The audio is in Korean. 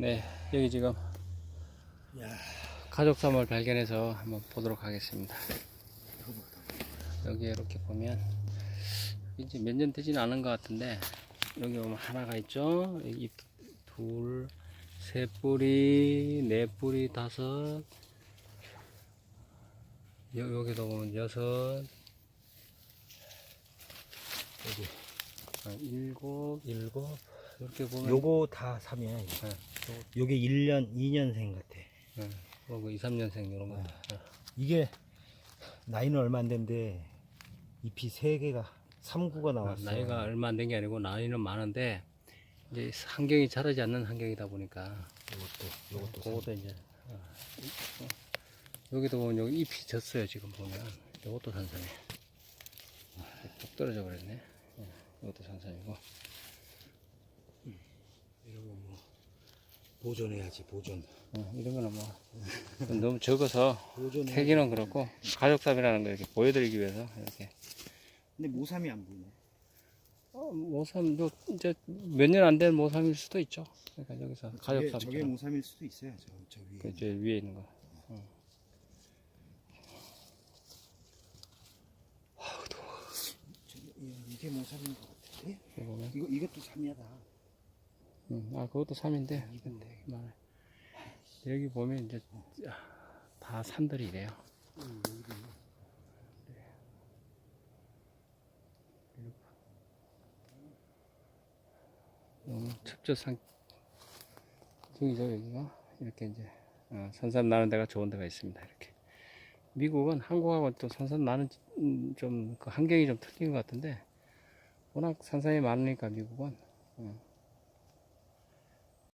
네, 여기 지금 야, 가족삼을 발견해서 한번 보도록 하겠습니다. 여기 이렇게 보면 이제 몇 년 되지는 않은 것 같은데 여기 보면 하나가 있죠. 여기 둘, 세 뿌리, 네 뿌리, 다섯. 여, 여기도 보면 여섯. 여기 아, 일곱, 일곱. 이렇게 보면 요거 다. 이거. 네. 요게 1년, 2년생 같아. 네, 뭐 2, 3년생 이런 것도. 네. 이게 나이는 얼마 안 된데 잎이 세 개가 3구가 나왔어. 나이가 얼마 안 된 게 아니고 나이는 많은데 이제 환경이 자라지 않는 환경이다 보니까 요것도 요것도 삼. 그것도 이제 어, 어, 여기도 보면 여기 잎이 졌어요 지금 보면 이것도 산삼이 뚝 떨어져 버렸네 예, 이것도 산삼이고 이런 거뭐 보존해야지 보존. 어, 이런 거는 뭐 너무 적어서 보존. 캐기는 그렇고 가족삽이라는 거 이렇게 보여드리기 위해서 이렇게 근데 모삼이 안 보이네. 어, 모삼 요 이제 몇 년 안 된 모삼일 수도 있죠 그러니까 여기서 저게, 가족삽 저게 모삼일 수도 있어요. 저, 저 위에. 그 제일 위에 있는 거. 저, 이- 이게 모삼인 것 보면. 이거 이것도 삼이야 다. 음, 아, 그것도 3인데. 이건 되게 많아요. 여기 보면 이제 아, 다 산들이래요. 너무 첩조상 중이죠 여기가 이렇게 이제 어, 산삼 나는 데가 좋은 데가 있습니다 이렇게. 미국은 한국하고 또 산삼 나는 음, 좀그 환경이 좀 틀린 것 같은데 워낙 산삼이 많으니까 미국은 어,